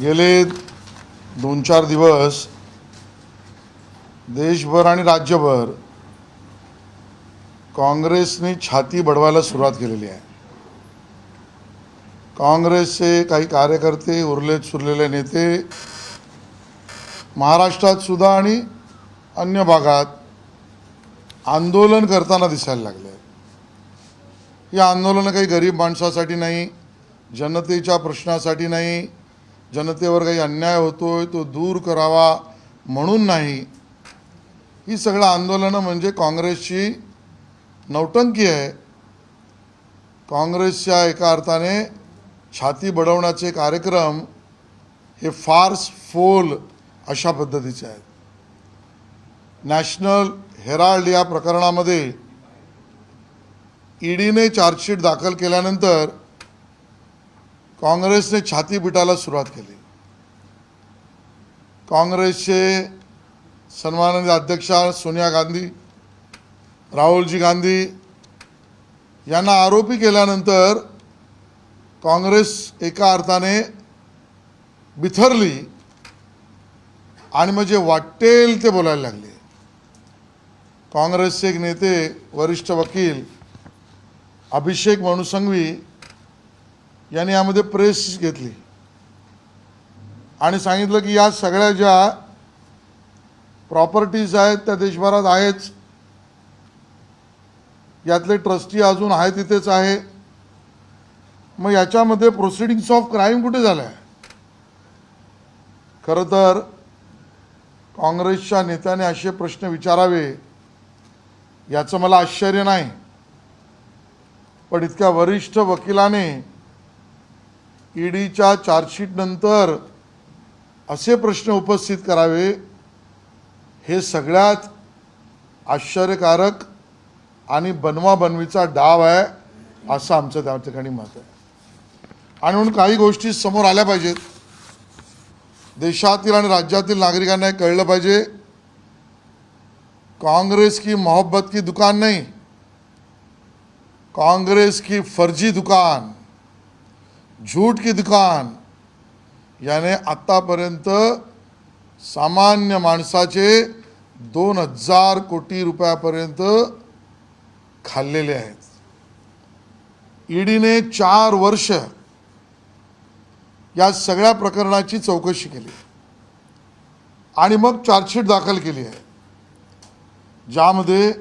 गेले दोन चार दिवस देशभर आणि राज्यभर काँग्रेसने छाती बडवायला सुरुवात केलेली आहे. काँग्रेसचे काही कार्यकर्ते उरलेत सुरलेले नेते महाराष्ट्रात सुद्धा आणि अन्य भागात आंदोलन करताना दिसायला लागले ही आंदोलनं काही गरीब माणसासाठी नाही जनतेच्या प्रश्नासाठी नाही जनतेवर काही अन्याय होतोय तो दूर करावा म्हणून नाही. ही सगळं आंदोलनं म्हणजे काँग्रेसची नौटंकी आहे. काँग्रेसच्या एका अर्थाने छाती बडवण्याचे कार्यक्रम हे फार्स फोल अशा पद्धतीचे आहेत. नॅशनल हेराल्ड या प्रकरणामध्ये ईडीने चार्जशीट दाखल केल्यानंतर काँग्रेसने छाती पिटायला सुरुवात केली. काँग्रेसचे सन्माननीय अध्यक्षा सोनिया गांधी राहुलजी गांधी यांना आरोपी केल्यानंतर काँग्रेस एका अर्थाने बिथरली आणि म्हणजे वाटेल ते बोलायला लागले. काँग्रेसचे एक नेते वरिष्ठ वकील अभिषेक मनुसंघवी यांनी यामध्ये प्रेस घेतली. आणि सांगितलं की या सगळ्या ज्या प्रॉपर्टीज आहेत त्या देशभरात आहेच. यातले ट्रस्टी अजून आहे तिथेच आहे. मग याच्यामध्ये प्रोसिडिंग्स ऑफ क्राईम कुठे झाल्या? खरं तर काँग्रेसच्या नेत्याने असे प्रश्न विचारावे याचं मला आश्चर्य नाही. पण इतक्या वरिष्ठ वकिलाने ईडीच्या चार्जशीटनंतर असे प्रश्न उपस्थित करावे हे सगळ्यात आश्चर्यकारक आणि बनवा बनवीचा डाव आहे असं आमचं त्या ठिकाणी मत आहे. आणि म्हणून काही गोष्टी समोर आल्या पाहिजेत. देशातील आणि राज्यातील नागरिकांना हे कळलं पाहिजे. काँग्रेस की मोहब्बत की दुकान नाही. काँग्रेस की फर्जी दुकान. झूठ की दुकान याने आत्तापर्यंत सामान्य माणसाचे दोन हजार कोटी रुपयापर्यंत खाल्लेले आहेत. ईडीने चार वर्ष या सगळ्या प्रकरणाची चौकशी केली. आणि मग चार्जशीट दाखल केली आहे. ज्यामध्ये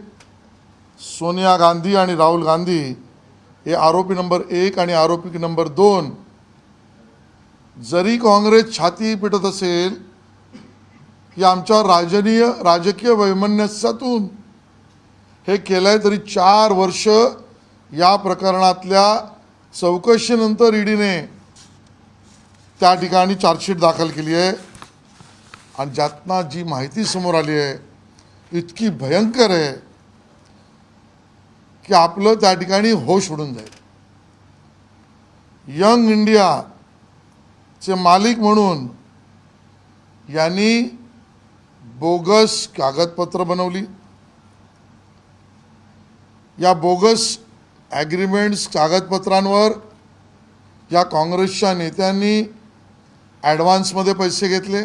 सोनिया गांधी आणि राहुल गांधी हे आरोपी नंबर एक आणि आरोपी नंबर दोन. जरी काँग्रेस छाती पिटत असेल की आमच्या राजनीय राजकीय वैमनस्यातून हे केलं आहे तरी चार वर्ष या प्रकरणातल्या चौकशीनंतर ईडीने त्या ठिकाणी चार्जशीट दाखल केली आहे. आणि ज्यातना जी माहिती समोर आली आहे इतकी भयंकर आहे. की आपलं त्या ठिकाणी होश उडून जाईल. यंग इंडियाचे मालिक म्हणून यांनी बोगस कागदपत्र बनवली. या बोगस ॲग्रीमेंट्स कागदपत्रांवर या काँग्रेसच्या नेत्यांनी ॲडव्हान्समध्ये पैसे घेतले.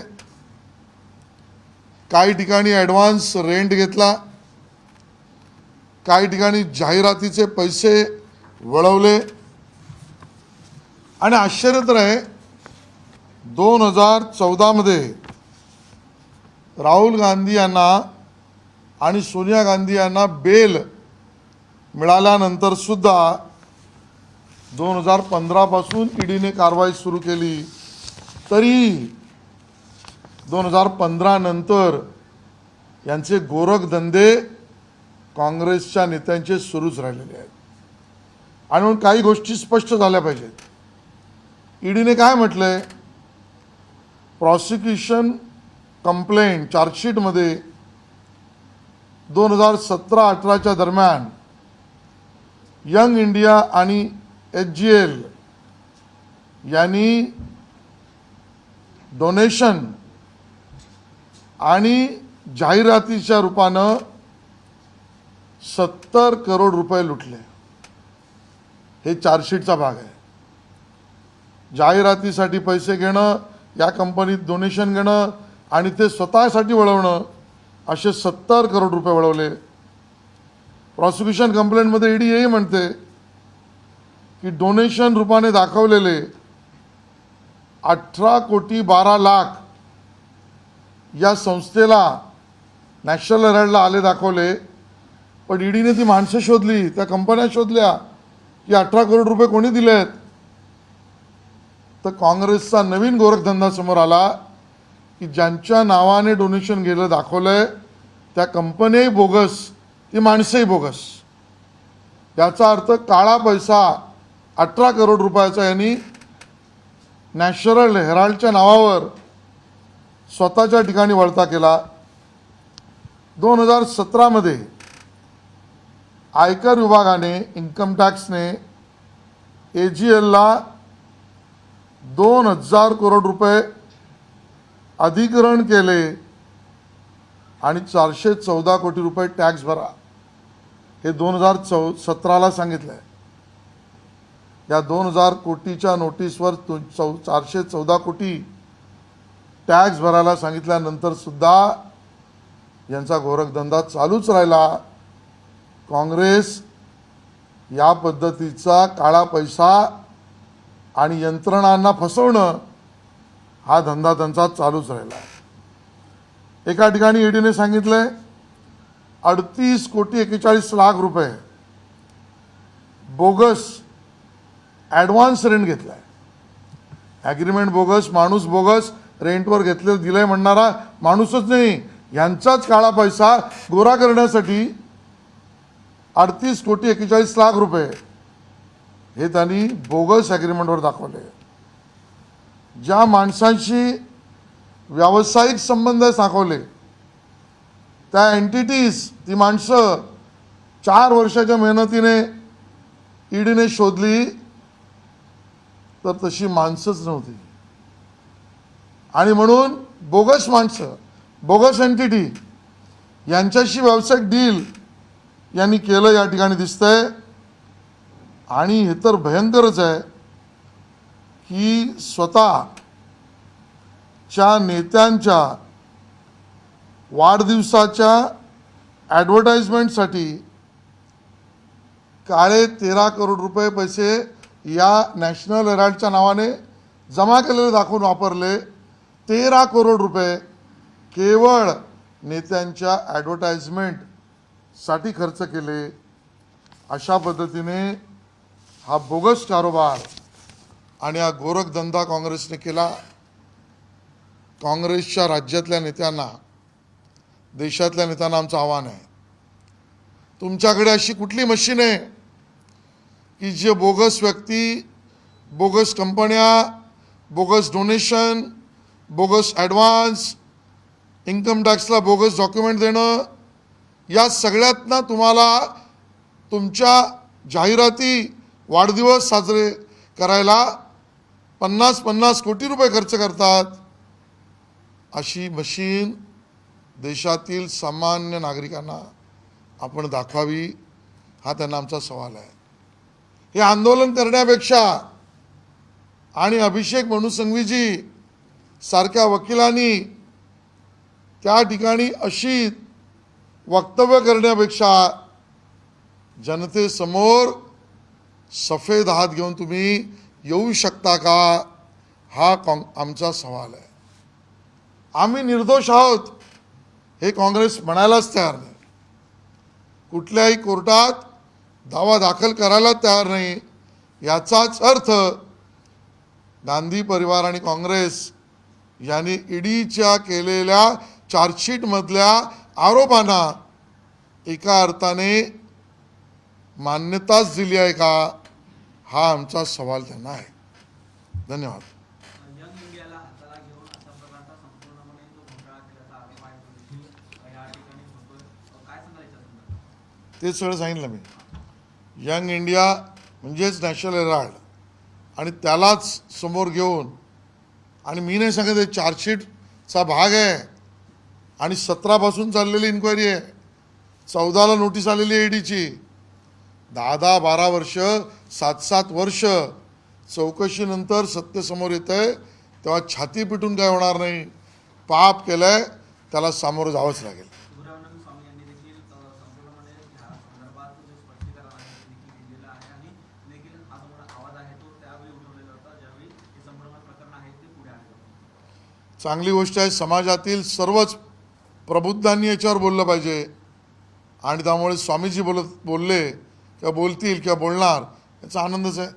काही ठिकाणी ॲडव्हान्स रेंट घेतला. काही ठिकाणी जाहिरातीचे पैसे वळवले. आणि आश्चर्य तर आहे दोन हजार चौदामध्ये राहुल गांधी यांना आणि सोनिया गांधी यांना बेल मिळाल्यानंतर सुद्धा दोन हजार पंधरापासून ईडीने कारवाई सुरू केली. तरी दोन हजार पंधरा नंतर यांचे गोरखधंदे काँग्रेसच्या नेत्यांचे सुरूच राहिलेले आहेत. आणि म्हणून काही गोष्टी स्पष्ट झाल्या पाहिजेत. ईडीने काय म्हटलंय? प्रॉसिक्युशन कंप्लेंट चार्जशीटमध्ये दोन हजार सतरा अठराच्या दरम्यान यंग इंडिया आणि एच जी एल यांनी डोनेशन आणि जाहिरातीच्या रूपानं सत्तर करोड रुपये लुटले. हे चार्जशीटचा भाग आहे. जाहिरातीसाठी पैसे घेणं या कंपनीत डोनेशन घेणं आणि ते स्वतःसाठी वळवणं असे सत्तर करोड रुपये वळवले. प्रॉसिक्युशन कंप्लेंटमध्ये ईडी हेही म्हणते की डोनेशन रूपाने दाखवलेले अठरा कोटी बारा लाख या संस्थेला नॅशनल हेराल्डला आले दाखवले. पण ईडीने ती माणसं शोधली त्या कंपन्या शोधल्या की अठरा करोड रुपये कोणी दिलेत? तर काँग्रेसचा नवीन गोरखधंदा समोर आला की ज्यांच्या नावाने डोनेशन गेलं दाखवलंय त्या कंपन्याही बोगस ती माणसंही बोगस. याचा अर्थ काळा पैसा अठरा करोड रुपयाचा यांनी नॅशनल हेराल्डच्या नावावर स्वतःच्या ठिकाणी वळता केला. दोन हजार सतरामध्ये आयकर विभागाने इन्कम टॅक्सने ए जी एलला दोन हजार करोड रुपये अधिग्रहण केले आणि चारशे चौदा कोटी रुपये टॅक्स भरा. हे दोन हजार चौ सतराला सांगितलं आहे या दोन हजार कोटीच्या नोटीसवर तो चौ चारशे चौदा कोटी टॅक्स भरायला सांगितल्यानंतर सुद्धा यांचा गोरखधंदा चालूच राहिला. काँग्रेस या पद्धतीचा काळा पैसा आणि यंत्रणांना फसवणं हा धंदा त्यांचा चालूच राहिला. एका ठिकाणी ईडीने सांगितलंय अडतीस कोटी एकेचाळीस लाख रुपये बोगस ॲडव्हान्स रेंट घेतलाय. ॲग्रीमेंट बोगस माणूस बोगस रेंटवर घेतलेलं दिलंय म्हणणारा माणूसच नाही. यांचाच काळा पैसा गोरा करण्यासाठी अडतीस कोटी एक्केचाळीस लाख रुपये हे त्यांनी बोगस ॲग्रीमेंटवर दाखवले. ज्या माणसांशी व्यावसायिक संबंध दाखवले त्या एंटिटीज ती माणसं चार वर्षाच्या मेहनतीने ईडीने शोधली तर तशी माणसंच नव्हती. आणि म्हणून बोगस माणसं बोगस एंटिटी यांच्याशी व्यावसायिक डील यांनी केलं या ठिकाणी दिसतंय. आणि हे तर भयंकरच आहे की स्वतःच्या नेत्यांच्या वाढदिवसाच्या ॲडव्हर्टाईजमेंटसाठी काळे तेरा करोड रुपये पैसे या नॅशनल हेराल्डच्या नावाने जमा केलेले दाखवून वापरले. तेरा करोड रुपये केवळ नेत्यांच्या ॲडव्हर्टाईजमेंट साठी खर्च केले. अशा पद्धतीने हा बोगस कारोबार आणि हा गोरखधंदा काँग्रेसने केला. काँग्रेसच्या राज्यातल्या नेत्यांना देशातल्या नेत्यांना आमचं आव्हान आहे. तुमच्याकडे अशी कुठली मशीन आहे की जे बोगस व्यक्ती बोगस कंपन्या bogus donation bogus advance income टॅक्सला bogus document देणं या सगळ्यातनं तुम्हाला तुमच्या जाहिराती वाढदिवस साजरे करायला पन्नास पन्नास कोटी रुपये खर्च करतात. अशी मशीन देशातील सामान्य नागरिकांना आपण दाखवावी हा त्यांना आमचा सवाल आहे. हे आंदोलन करण्यापेक्षा आणि अभिषेक मनु संघवीजी सारख्या वकिलांनी त्या ठिकाणी अशी वक्तव्य करण्यापेक्षा जनतेसमोर सफेद हात घेऊन तुम्ही येऊ शकता का? हा काँग आमचा सवाल आहे. आम्ही निर्दोष आहोत हे काँग्रेस म्हणायलाच तयार नाही. कुठल्याही कोर्टात दावा दाखल करायला तयार नाही याचाच अर्थ गांधी परिवार आणि काँग्रेस यांनी ईडीच्या केलेल्या चार्जशीटमधल्या आरोपांना एका अर्थाने मान्यताच दिली आहे का हा आमचा सवाल त्यांना आहे. धन्यवाद. ते सगळं सांगितलं मी. यंग इंडिया म्हणजेच नॅशनल हेराल्ड आणि त्यालाच समोर घेऊन आणि मी नाही सांगत हे चार्जशीटचा भाग आहे. आणि सतरापासून चाललेली इन्क्वायरी आहे. चौदाला नोटीस आलेली आहे ईडीची दहा दहा बारा वर्ष सात सात वर्ष. चौकशीनंतर सत्य समोर येतं आहे तेव्हा छाती पिटून काय होणार नाही. पाप केलंय त्याला सामोरं जावंच लागेल. आहे आहे. आहे आहे चांगली गोष्ट आहे समाजातील सर्वच प्रबुद्धांनी याच्यावर बोललं पाहिजे. आणि त्यामुळे स्वामीजी बोलत बोलले किंवा बोलतील किंवा बोलणार याचा आनंदच आहे.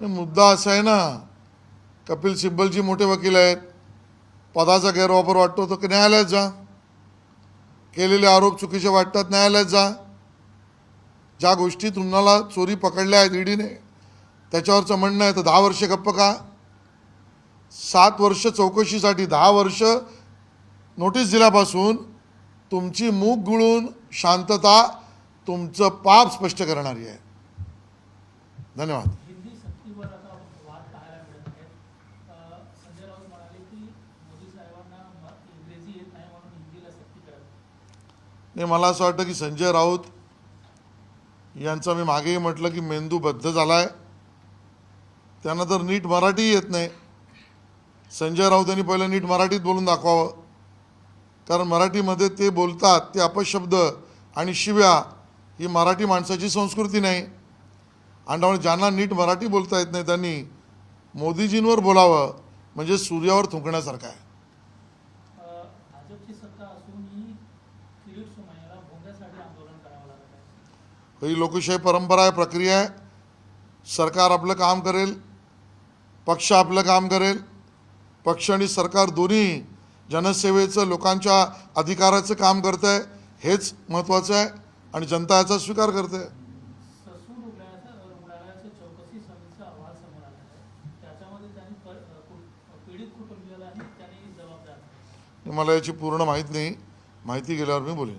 तो मुद्दा असा आहे ना कपिल सिब्बलजी मोठे वकील आहेत. पदाचा गैरवापर वाटतो तर न्यायालयात जा. केलेले आरोप चुकीचे वाटतात न्यायालयात जा. ज्या गोष्टी तुम्हाला चोरी पकडल्या आहेत ईडीने त्याच्यावरचं म्हणणं आहे तर दहा वर्ष गप्प का सात वर्ष चौकशीसाठी दहा वर्ष नोटीस दिल्यापासून तुमची मूग गुळून शांतता तुमचं पाप स्पष्ट करणारी आहे. धन्यवाद. नाही मला असं वाटतं की संजय राऊत यांचं मी मागेही म्हटलं की मेंदू बद्ध झाला आहे त्यांना तर नीट मराठी येत नाही. संजय राऊत यांनी पहिलं नीट मराठीत बोलून दाखवावं. कारण मराठीमध्ये ते बोलतात ते अपशब्द आणि शिव्या ही मराठी माणसाची संस्कृती नाही. आणि त्यामुळे ज्यांना नीट मराठी बोलता येत नाही त्यांनी मोदीजींवर बोलावं म्हणजे सूर्यावर थुंकण्यासारखं आहे. ही लोकशाही परंपरा आहे प्रक्रिया आहे. सरकार आपलं काम करेल पक्ष आपलं काम करेल. पक्ष आणि सरकार दोन्ही जनसेवेचं लोकांच्या अधिकाराचं काम करतं आहे हेच महत्त्वाचं आहे आणि जनता याचा स्वीकार करते. आहे. मला याची पूर्ण माहीत नाही माहिती गेल्यावर मी बोलेन.